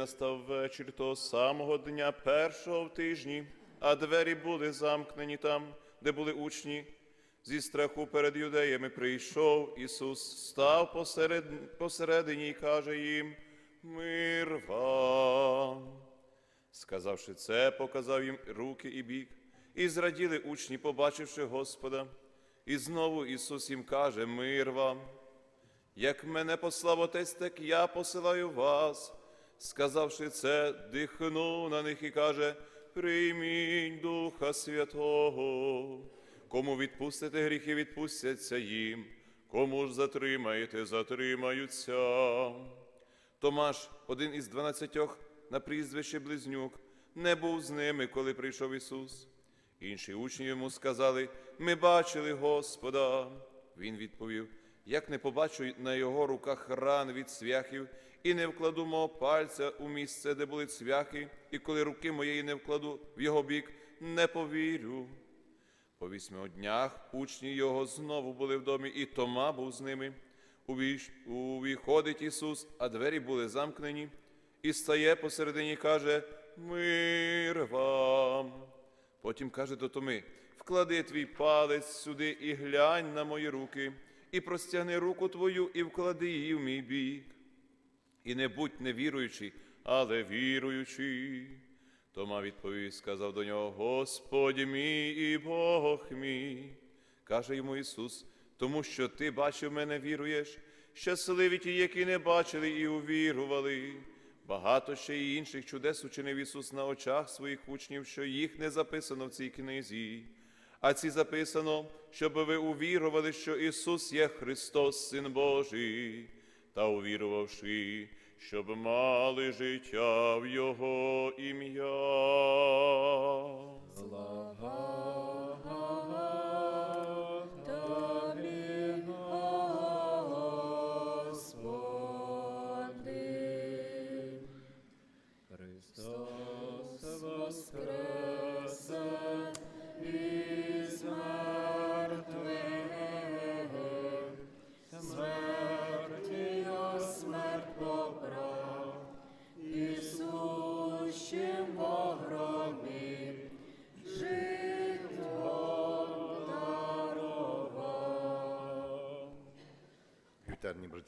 настав вечір того самого дня першого в тижні, а двері були замкнені там, де були учні. Зі страху перед юдеями прийшов Ісус, став посеред, посередині і каже їм: Мир вам. Сказавши це, показав їм руки і бік, і зраділи учні, побачивши Господа. І знову Ісус їм каже: Мир вам. Як мене послав Отець, так я посилаю вас. Сказавши це, дихнув на них і каже: Прийміть Духа Святого. Кому відпустите гріхи, відпустяться їм, кому ж затримаєте, затримаються. Томаш, один із дванадцятьох на прізвище Близнюк, не був з ними, коли прийшов Ісус. Інші учні йому сказали: Ми бачили Господа. Він відповів: Як не побачу на його руках ран від цвяхів, і не вкладу мого пальця у місце, де були цвяхи, і коли руки моєї не вкладу в його бік, не повірю. По вісьми днях учні його знову були в домі, і Тома був з ними. Увіходить Ісус, а двері були замкнені, і стає посередині каже: Мир вам. Потім каже до Томи: Вклади твій палець сюди і глянь на мої руки, і простягни руку твою, і вклади її в мій бік. І не будь невіруючий, але віруючий. Тома відповів, сказав до нього: Господь мій і Бог мій. Каже йому Ісус, тому що ти бачив мене, віруєш, щасливі ті, які не бачили і увірували. Багато ще й інших чудес учинив Ісус на очах своїх учнів, що їх не записано в цій книзі. А ці записано, щоб ви увірували, що Ісус є Христос, Син Божий, та увірувавши, щоб мали життя в Його ім'я. Слава. Христос воскресе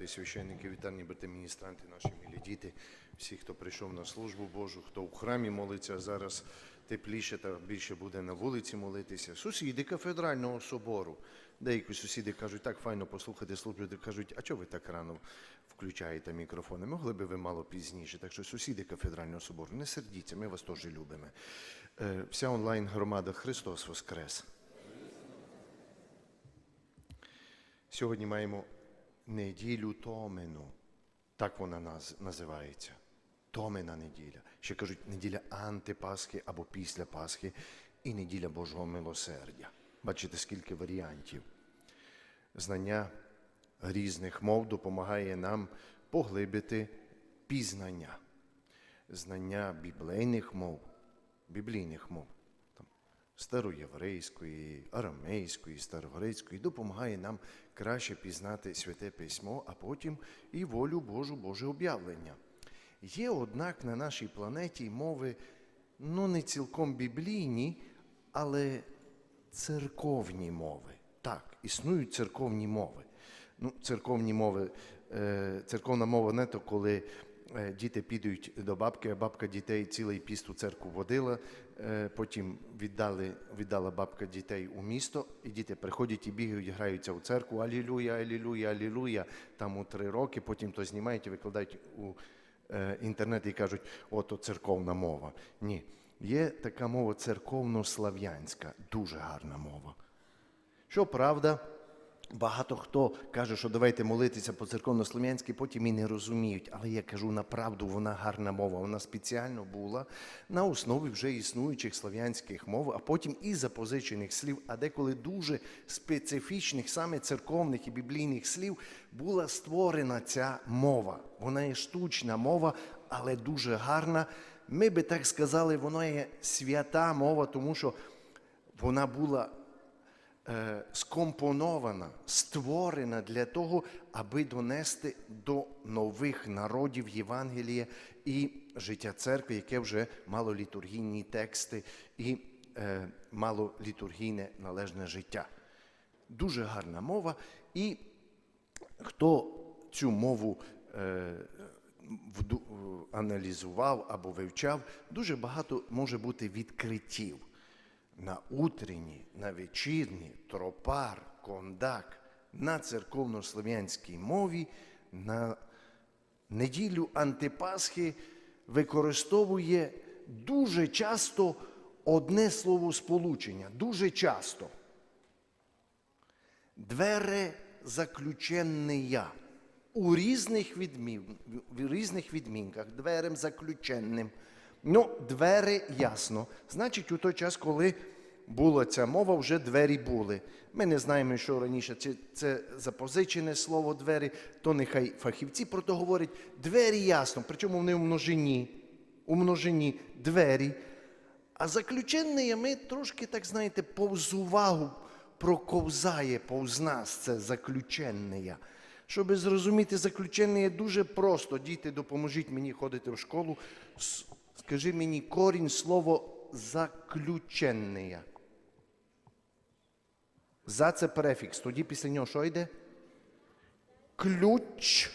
брати священники, вітальні брати міністранти, наші милі діти, всі, хто прийшов на службу Божу, хто в храмі молиться зараз тепліше та більше буде на вулиці молитися. Сусіди кафедрального собору. Деякі сусіди кажуть, так файно послухати службу, кажуть, а чого ви так рано включаєте мікрофони? Могли би ви мало пізніше. Так що сусіди кафедрального собору, не сердіться, ми вас теж любимо. Е, Вся онлайн громада Христос Воскрес. Сьогодні маємо неділю Томену. Так вона наз, називається. Томена неділя. Ще кажуть, неділя антипасхи або після Пасхи і неділя Божого милосердя. Бачите, скільки варіантів. Знання різних мов допомагає нам поглибити пізнання. Знання біблійних мов, біблійних мов староєврейської, арамейської, старогрецької допомагає нам краще пізнати святе письмо, а потім і волю Божу, Боже об'явлення. Є, однак, на нашій планеті мови ну не цілком біблійні, але церковні мови. Так, існують церковні мови. Ну, церковні мови, е, церковна мова не то, коли діти підуть до бабки, а бабка дітей цілий піст у церкву водила, е, потім віддали, віддала бабка дітей у місто, і діти приходять і бігають, граються у церкву, алілуя, алілуя, алілуя, там у три роки, потім то знімають і викладають у е, інтернет і кажуть, ото церковна мова. Ні. Є така мова церковно-слав'янська, дуже гарна мова. Щоправда, багато хто каже, що давайте молитися по церковно-слов'янськи, потім і не розуміють. Але я кажу направду, вона гарна мова. Вона спеціально була на основі вже існуючих слов'янських мов, а потім і запозичених слів, а деколи дуже специфічних, саме церковних і біблійних слів, була створена ця мова. Вона є штучна мова, але дуже гарна. Ми би так сказали, вона є свята мова, тому що вона була скомпонована, створена для того, аби донести до нових народів Євангелія і життя церкви, яке вже мало літургійні тексти і е, мало літургійне належне життя. Дуже гарна мова. І хто цю мову е, е, аналізував або вивчав, дуже багато може бути відкриттів на утренні, на вечірні, тропар, кондак, на церковнослов'янській мові, на неділю Антипасхи використовує дуже часто одне словосполучення, дуже часто. Двере заключенния. У різних відмінках, дверем заключенним. Ну, двері ясно. Значить, у той час, коли була ця мова, вже двері були. Ми не знаємо, що раніше чи це запозичене слово двері, то нехай фахівці про то говорять. Двері ясно, причому вони у множині. У множині двері. А заключенне ми трошки, так знаєте, повз увагу проковзає повз нас це заключенне. Щоб зрозуміти заключенне дуже просто. Діти, допоможіть мені ходити в школу. Скажи мені корінь слово заключенне. За це префікс. Тоді після нього що йде? Ключ.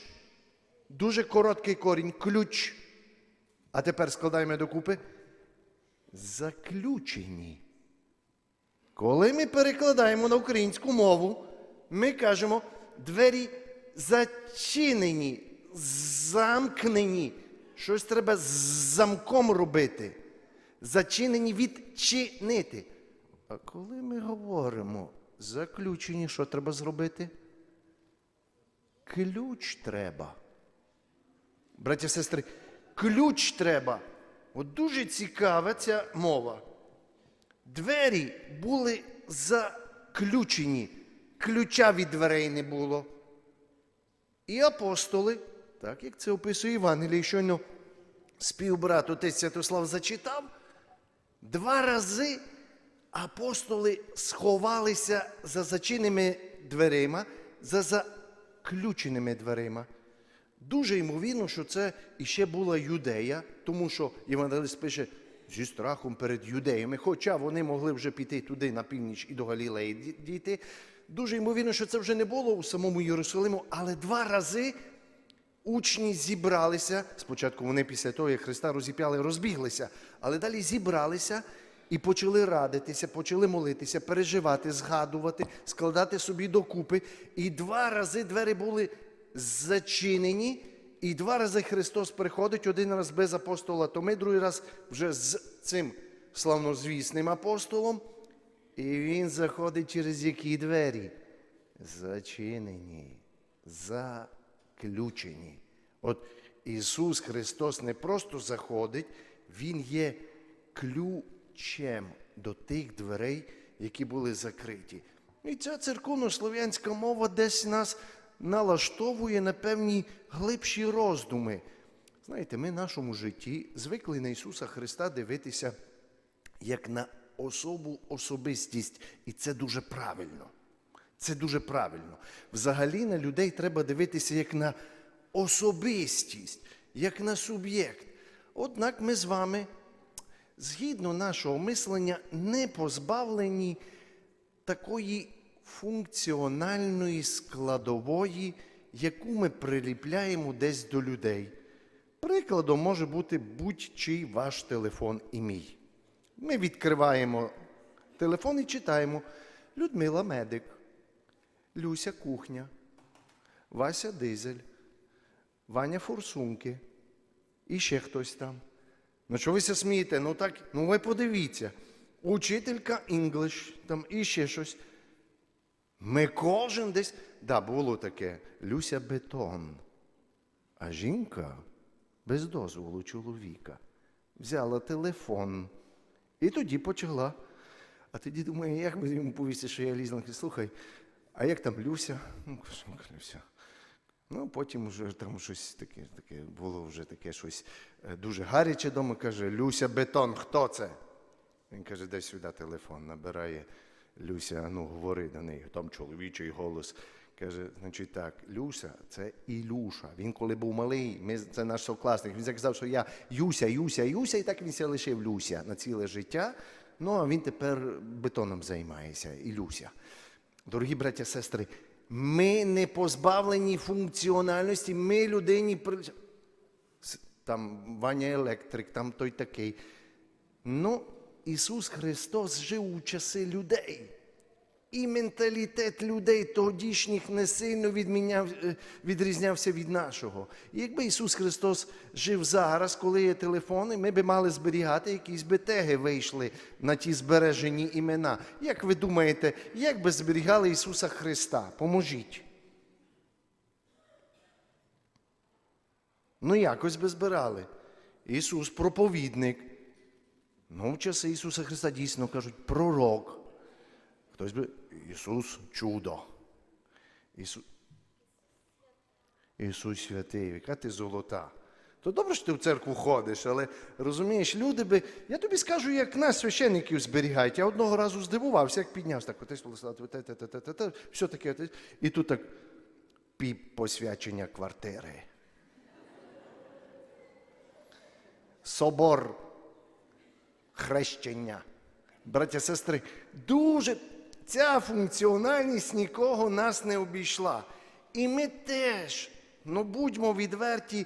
Дуже короткий корінь. Ключ. А тепер складаємо докупи. Заключені. Коли ми перекладаємо на українську мову, ми кажемо двері зачинені, замкнені. Щось треба з замком робити. Зачинені відчинити. А коли ми говоримо заключені, що треба зробити? Ключ треба. Браті сестри, ключ треба. От дуже цікава ця мова. Двері були заключені, ключа від дверей не було. І апостоли, так як це описує Євангеліє, щойно співбрат отець Святослав зачитав, два рази апостоли сховалися за зачиненими дверима, за заключеними дверима. Дуже ймовірно, що це іще була юдея, тому що Євангелист пише зі страхом перед юдеями, хоча вони могли вже піти туди на північ і до Галілеї дійти. Дуже ймовірно, що це вже не було у самому Єрусалиму, але два рази учні зібралися. Спочатку вони після того, як Христа розіп'яли, розбіглися, але далі зібралися і почали радитися, почали молитися, переживати, згадувати, складати собі докупи. І два рази двері були зачинені, і два рази Христос приходить, один раз без апостола Томи, другий раз вже з цим славнозвісним апостолом. І він заходить через які двері? Зачинені, заключені. От Ісус Христос не просто заходить, Він є ключем до тих дверей, які були закриті. І ця церковно-слов'янська мова десь нас налаштовує на певні глибші роздуми. Знаєте, ми в нашому житті звикли на Ісуса Христа дивитися як на особу особистість, і це дуже правильно. Це дуже правильно. Взагалі на людей треба дивитися як на особистість, як на суб'єкт. Однак ми з вами, згідно нашого мислення, не позбавлені такої функціональної складової, яку ми приліпляємо десь до людей. Прикладом може бути будь-чий ваш телефон і мій. Ми відкриваємо телефон і читаємо Людмила Медик, Люся Кухня, Вася Дизель, Ваня Форсунки і ще хтось там. Ну що ви ся смієте? Ну так, ну ви подивіться. Учителька English, там і ще щось. Ми кожен десь. Да, було таке. Люся Бетон. А жінка без дозволу чоловіка взяла телефон і тоді почала. А тоді думаю, як би йому повісти, що я лізла. Слухай, а як там Люся? Ну, Люся. Ну, потім вже там щось таке, таке було вже таке щось е, дуже гаряче дома. Каже, Люся Бетон, хто це? Він каже, дай сюди телефон, набирає Люся, ну говори до неї, там чоловічий голос. Каже, значить так, Люся це Ілюша. Він коли був малий, ми, це наш сокласник. Він сказав, що я Юся, Юся, Юся, і так він ся лишив Люся на ціле життя. Ну а він тепер бетоном займається, Ілюся. Дорогі браття сестри, ми не позбавлені функціональності, ми людині там Ваня електрик, там той такий. Ну, Ісус Христос жив у часи людей. І менталітет людей тодішніх не сильно відміняв, е, відрізнявся від нашого. І якби Ісус Христос жив зараз, коли є телефони, ми би мали зберігати якісь би теги вийшли на ті збережені імена. Як ви думаєте, як би зберігали Ісуса Христа? Поможіть. Ну, якось би збирали. Ісус проповідник. Ну, в часи Ісуса Христа дійсно кажуть пророк. Хтось би Ісус чудо. Ісус, Ісус святий, яка ти золота. То добре, що ти в церкву ходиш, але розумієш, люди би. Я тобі скажу, як нас священників зберігають. Я одного разу здивувався, як піднявся, так отець Владислав, те, все таке. І тут так піп посвячення квартири. Собор хрещення. Браття, сестри, дуже ця функціональність нікого нас не обійшла. І ми теж, ну будьмо відверті,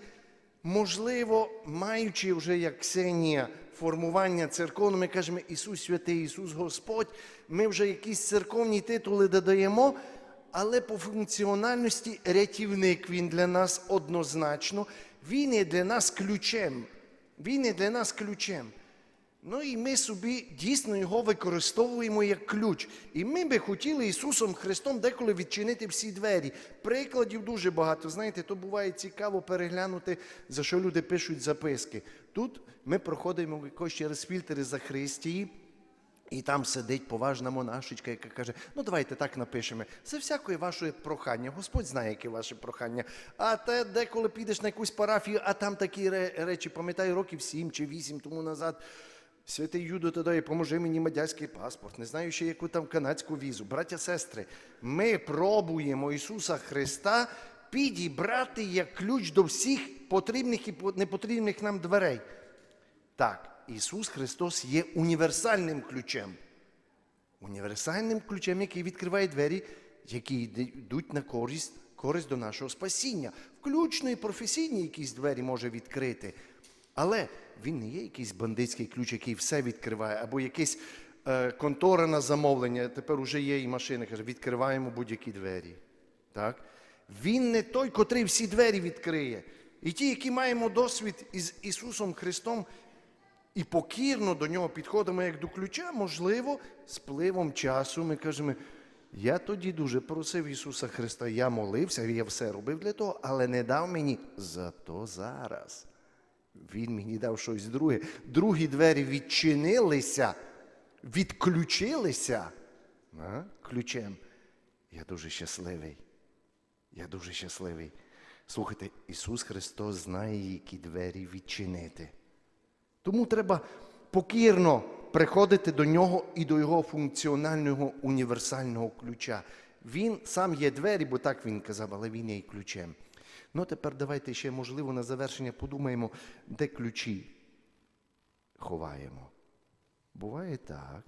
можливо, маючи вже як Ксенія формування церковне, ми кажемо Ісус Святий, Ісус Господь, ми вже якісь церковні титули додаємо, але по функціональності рятівник він для нас однозначно, він є для нас ключем. Він є для нас ключем. Ну і ми собі дійсно його використовуємо як ключ. І ми би хотіли Ісусом Христом деколи відчинити всі двері. Прикладів дуже багато. Знаєте, то буває цікаво переглянути, за що люди пишуть записки. Тут ми проходимо якось через фільтри за Христії. І там сидить поважна монашечка, яка каже: ну давайте так напишемо. Це всякої вашої прохання. Господь знає, яке ваше прохання. А те, деколи підеш на якусь парафію, а там такі речі, пам'ятаю, років сім чи вісім тому назад. Святий Юдо тоді поможи мені мадярський паспорт, не знаю ще яку там канадську візу. Браття, сестри, ми пробуємо Ісуса Христа підібрати як ключ до всіх потрібних і непотрібних нам дверей. Так, Ісус Христос є універсальним ключем. Універсальним ключем, який відкриває двері, які йдуть на користь, користь до нашого спасіння. Включно і професійні якісь двері може відкрити. Але він не є якийсь бандитський ключ, який все відкриває, або якийсь е, контора на замовлення. Тепер уже є і машина, каже, відкриваємо будь-які двері. Так? Він не той, котрий всі двері відкриє. І ті, які маємо досвід із Ісусом Христом, і покірно до нього підходимо як до ключа, можливо, з пливом часу ми кажемо, я тоді дуже просив Ісуса Христа, я молився, я все робив для того, але не дав мені зато зараз. Він мені дав щось друге. Другі двері відчинилися, відключилися а, ключем. Я дуже щасливий. Я дуже щасливий. Слухайте, Ісус Христос знає, які двері відчинити. Тому треба покірно приходити до нього і до його функціонального універсального ключа. Він сам є двері, бо так він казав, але він є і ключем. Ну тепер давайте ще, можливо, на завершення подумаємо, де ключі ховаємо. Буває так,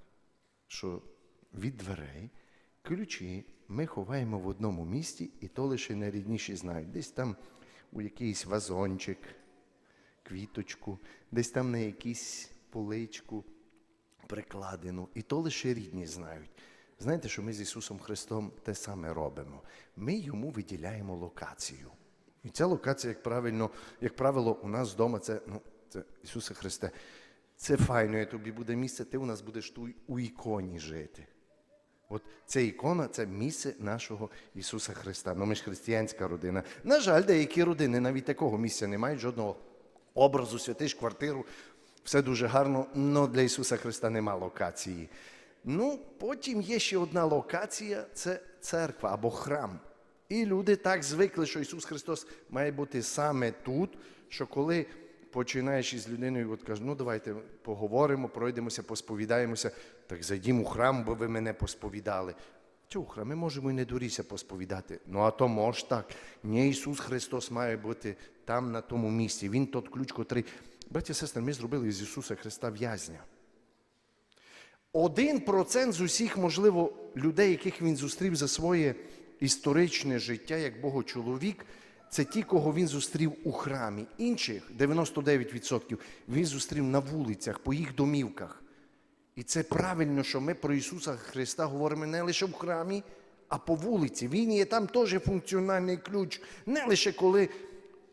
що від дверей ключі ми ховаємо в одному місці, і то лише найрідніші знають. Десь там у якийсь вазончик, квіточку, десь там на якійсь поличку прикладену. І то лише рідні знають. Знаєте, що ми з Ісусом Христом те саме робимо. Ми йому виділяємо локацію. І ця локація, як правильно, як правило, у нас вдома це, ну, це Ісусе Христе. Це файно, я тобі буде місце, ти у нас будеш ту у іконі жити. От ця ікона це місце нашого Ісуса Христа. Ну, ми ж християнська родина. На жаль, деякі родини навіть такого місця не мають жодного образу, святиш квартиру. Все дуже гарно, але для Ісуса Христа нема локації. Ну, потім є ще одна локація це церква або храм. І люди так звикли, що Ісус Христос має бути саме тут, що коли починаєш із людиною, от кажеш, ну давайте поговоримо, пройдемося, посповідаємося, так зайдімо у храм, бо ви мене посповідали. Тюхра, ми можемо і не дуріся посповідати. Ну а то мож так. Ні, Ісус Христос має бути там, на тому місці. Він тот ключ, котрий. Браті сестри, ми зробили з Ісуса Христа в'язня. Один процент з усіх, можливо, людей, яких він зустрів за своє історичне життя як Богочоловік, це ті, кого він зустрів у храмі. Інших 99% він зустрів на вулицях, по їх домівках. І це правильно, що ми про Ісуса Христа говоримо не лише в храмі, а по вулиці. Він є там теж функціональний ключ, не лише коли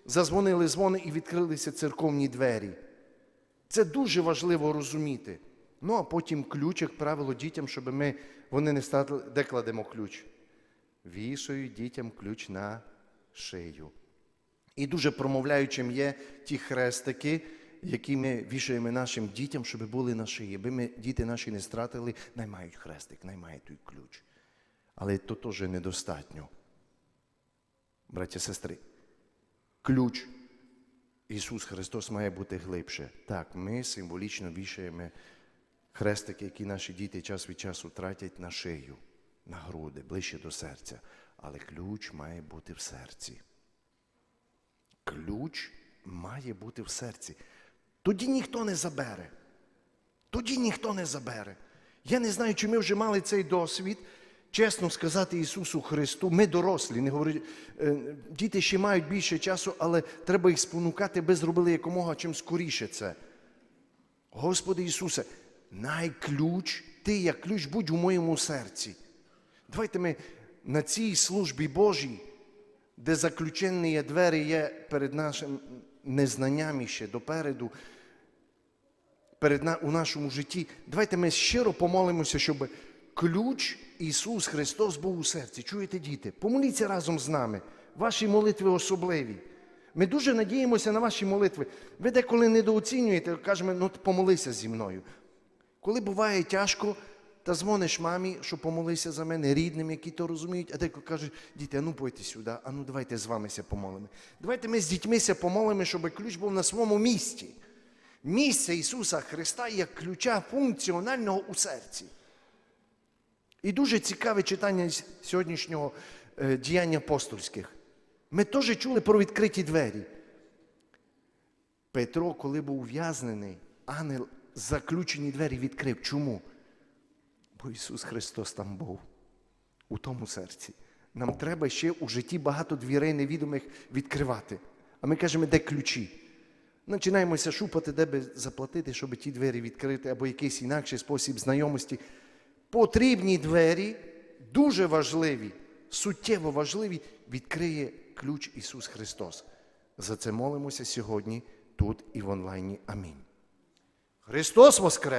зазвонили дзвони і відкрилися церковні двері. Це дуже важливо розуміти. Ну, а потім ключ, як правило, дітям, щоб ми, вони не стали, де кладемо ключ? Вішаю дітям ключ на шию. І дуже промовляючим є ті хрестики, які ми вішаємо нашим дітям, щоб були на шиї. Аби ми діти наші не стратили, наймають хрестик, наймають той ключ. Але то теж недостатньо. Браття сестри, ключ Ісус Христос має бути глибше. Так, ми символічно вішаємо хрестики, які наші діти час від часу тратять на шию, на груди, ближче до серця. Але ключ має бути в серці. Ключ має бути в серці. Тоді ніхто не забере. Тоді ніхто не забере. Я не знаю, чи ми вже мали цей досвід. Чесно сказати Ісусу Христу, ми дорослі, не говорю, е, діти ще мають більше часу, але треба їх спонукати, би зробили якомога чим скоріше це. Господи Ісусе, найключ, Ти як ключ будь у моєму серці. Давайте ми на цій службі Божій, де заключені двері є перед нашим незнанням ще допереду, перед на, у нашому житті. Давайте ми щиро помолимося, щоб ключ Ісус Христос був у серці. Чуєте, діти? Помоліться разом з нами. Ваші молитви особливі. Ми дуже надіємося на ваші молитви. Ви деколи недооцінюєте, кажемо, ну помолися зі мною. Коли буває тяжко, та дзвониш мамі, що помолися за мене, рідним, які то розуміють, а деколи кажуть, діти, а ну пойте сюди, а ну давайте з вамися помолимо. Давайте ми з дітьмися помолимо, щоб ключ був на своєму місці. Місце Ісуса Христа як ключа функціонального у серці. І дуже цікаве читання сьогоднішнього е, діяння апостольських. Ми теж чули про відкриті двері. Петро, коли був ув'язнений, ангел заключені двері відкрив. Чому? Бо Ісус Христос там був у тому серці. Нам треба ще у житті багато дверей невідомих відкривати. А ми кажемо, де ключі? Починаємося шупати, де би заплатити, щоб ті двері відкрити, або якийсь інакший спосіб знайомості. Потрібні двері, дуже важливі, суттєво важливі, відкриє ключ Ісус Христос. За це молимося сьогодні, тут і в онлайні. Амінь. Христос Воскрес!